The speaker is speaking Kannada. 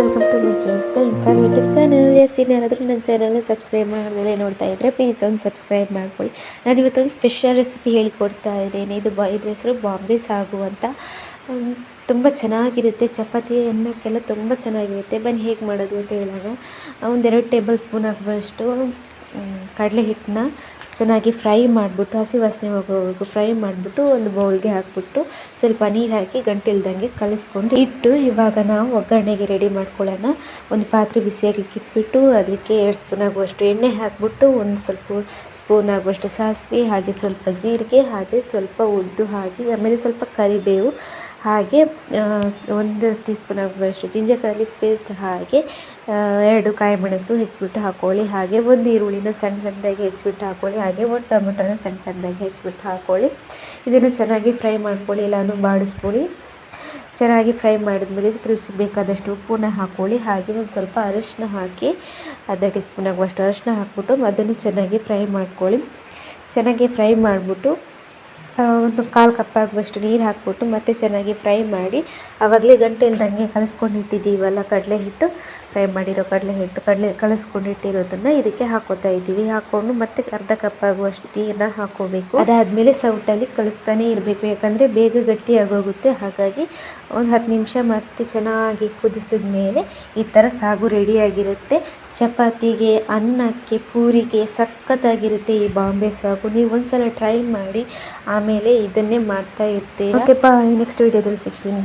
Welcome to my case why informative channel yes ಇನ್ಯಾರಾದರೂ ನನ್ನ ಚಾನಲ್ನ ಸಬ್ಸ್ಕ್ರೈಬ್ ಮಾಡೋದೇ ನೋಡ್ತಾ ಇದ್ದರೆ ಪ್ಲೀಸ್ ಒಂದು ಸಬ್ಸ್ಕ್ರೈಬ್ ಮಾಡ್ಕೊಳ್ಳಿ. ನಾನು ಇವತ್ತೊಂದು ಸ್ಪೆಷಲ್ ರೆಸಿಪಿ ಹೇಳಿಕೊಡ್ತಾ ಇದ್ದೇನೆ. ಇದು ಬಾ ಇದ್ರ ಹೆಸರು ಬಾಂಬೆ ಸಾಗು ಅಂತ. ತುಂಬ ಚೆನ್ನಾಗಿರುತ್ತೆ. ಚಪಾತಿ ಅನ್ನಕ್ಕೆಲ್ಲ ತುಂಬ ಚೆನ್ನಾಗಿರುತ್ತೆ. ಬನ್ನಿ, ಹೇಗೆ ಮಾಡೋದು ಅಂತ ಹೇಳೋಣ. ಒಂದೆರಡು ಟೇಬಲ್ ಸ್ಪೂನ್ ಹಾಕ್ಬಷ್ಟು ಕಡಲೆ ಹಿಟ್ಟನ್ನ ಚೆನ್ನಾಗಿ ಫ್ರೈ ಮಾಡಿಬಿಟ್ಟು, ಹಸಿ ವಾಸನೆ ಹೋಗೋವರೆಗೂ ಫ್ರೈ ಮಾಡಿಬಿಟ್ಟು ಒಂದು ಬೌಲ್ಗೆ ಹಾಕಿಬಿಟ್ಟು, ಸ್ವಲ್ಪ ನೀರು ಹಾಕಿ ಗಂಟಿಲ್ದಂಗೆ ಕಲಿಸ್ಕೊಂಡು ಇಟ್ಟು ಇವಾಗ ನಾವು ಒಗ್ಗರಣೆಗೆ ರೆಡಿ ಮಾಡ್ಕೊಳ್ಳೋಣ. ಒಂದು ಪಾತ್ರೆ ಬಿಸಿಯಾಗಲಿಕ್ಕೆ ಇಟ್ಬಿಟ್ಟು, ಅದಕ್ಕೆ ಎರಡು ಸ್ಪೂನ್ ಆಗುವಷ್ಟು ಎಣ್ಣೆ ಹಾಕಿಬಿಟ್ಟು, ಒಂದು ಸ್ವಲ್ಪ ಸ್ಪೂನ್ ಆಗುವಷ್ಟು ಸಾಸಿವೆ, ಹಾಗೆ ಸ್ವಲ್ಪ ಜೀರಿಗೆ, ಹಾಗೆ ಸ್ವಲ್ಪ ಉದ್ದು ಹಾಕಿ ಆಮೇಲೆ ಸ್ವಲ್ಪ ಕರಿಬೇವು. ಹಾಗೆ ಒಂದು ಟೀ ಸ್ಪೂನ್ ಆಗುವಷ್ಟು ಜಿಂಜರ್ ಗಾರ್ಲಿಕ್ ಪೇಸ್ಟ್ ಹಾಗೆ ಎರಡು ಕಾಯಿ ಮೆಣಸು ಹೆಚ್ಚಿಬಿಟ್ಟು ಹಾಕ್ಕೊಳ್ಳಿ ಹಾಗೆ ಒಂದು ಈರುಳ್ಳಿನ ಸಣ್ಣ ಸಣ್ಣದಾಗಿ ಹೆಚ್ಚಿಬಿಟ್ಟು ಹಾಕ್ಕೊಳ್ಳಿ ಹಾಗೆ ಒಂದು ಟೊಮೆಟೊನ ಸಣ್ಣ ಸಣ್ಣದಾಗಿ ಹೆಚ್ಚಿಬಿಟ್ಟು ಹಾಕ್ಕೊಳ್ಳಿ ಇದನ್ನು ಚೆನ್ನಾಗಿ ಫ್ರೈ ಮಾಡ್ಕೊಳ್ಳಿ. ಎಲ್ಲನೂ ಬಾಡಿಸ್ಕೊಳ್ಳಿ. ಚೆನ್ನಾಗಿ ಫ್ರೈ ಮಾಡಿದ್ಮೇಲೆ ಇದಕ್ಕೆ ರುಚಿಗೆ ಬೇಕಾದಷ್ಟು ಉಪ್ಪನ್ನ ಹಾಕ್ಕೊಳ್ಳಿ ಹಾಗೆ ಒಂದು ಸ್ವಲ್ಪ ಅರಿಶಿನ ಹಾಕಿ, ಅರ್ಧ ಟೀ ಸ್ಪೂನ್ ಆಗುವಷ್ಟು ಅರಿಶಿನ ಹಾಕ್ಬಿಟ್ಟು ಅದನ್ನು ಚೆನ್ನಾಗಿ ಫ್ರೈ ಮಾಡ್ಕೊಳ್ಳಿ. ಚೆನ್ನಾಗಿ ಫ್ರೈ ಮಾಡಿಬಿಟ್ಟು ಒಂದು ಕಾಲು ಕಪ್ ಆಗುವಷ್ಟು ನೀರು ಹಾಕ್ಬಿಟ್ಟು ಮತ್ತೆ ಚೆನ್ನಾಗಿ ಫ್ರೈ ಮಾಡಿ, ಆವಾಗಲೇ ಗಂಟೆ ಇಲ್ದಂಗೆ ಕಲಿಸ್ಕೊಂಡಿಟ್ಟಿದ್ದೀವಲ್ಲ ಕಡಲೆ ಹಿಟ್ಟು? ಫ್ರೈ ಮಾಡಿರೋ ಕಡಲೆ ಹಿಟ್ಟು, ಕಡಲೆ ಕಲಿಸ್ಕೊಂಡಿಟ್ಟಿರೋದನ್ನು ಇದಕ್ಕೆ ಹಾಕೋತಾ ಇದ್ದೀವಿ. ಹಾಕ್ಕೊಂಡು ಮತ್ತೆ ಅರ್ಧ ಕಪ್ ಆಗುವಷ್ಟು ನೀರನ್ನ ಹಾಕೋಬೇಕು. ಅದಾದಮೇಲೆ ಸೌಟಲ್ಲಿ ಕಲಿಸ್ತಾನೆ ಇರಬೇಕು, ಯಾಕಂದರೆ ಬೇಗ ಗಟ್ಟಿ ಆಗೋಗುತ್ತೆ. ಹಾಗಾಗಿ ಒಂದು ಹತ್ತು ನಿಮಿಷ ಮತ್ತೆ ಚೆನ್ನಾಗಿ ಕುದಿಸಿದ ಮೇಲೆ ಈ ಥರ ಸಾಗು ರೆಡಿಯಾಗಿರುತ್ತೆ ಚಪಾತಿಗೆ, ಅನ್ನಕ್ಕೆ, ಪೂರಿಗೆ ಸಖತ್ತಾಗಿರುತ್ತೆ ಈ ಬಾಂಬೆ ಸಾಗು. ನೀವು ಒಂದ್ಸಲ ಟ್ರೈ ಮಾಡಿ ಆಮೇಲೆ ಇದನ್ನೇ ಮಾಡ್ತಾ ಇರ್ತೀನಿ ನೆಕ್ಸ್ಟ್ ವಿಡಿಯೋದಲ್ಲಿ ಸಿಗ್ತೀನಿ.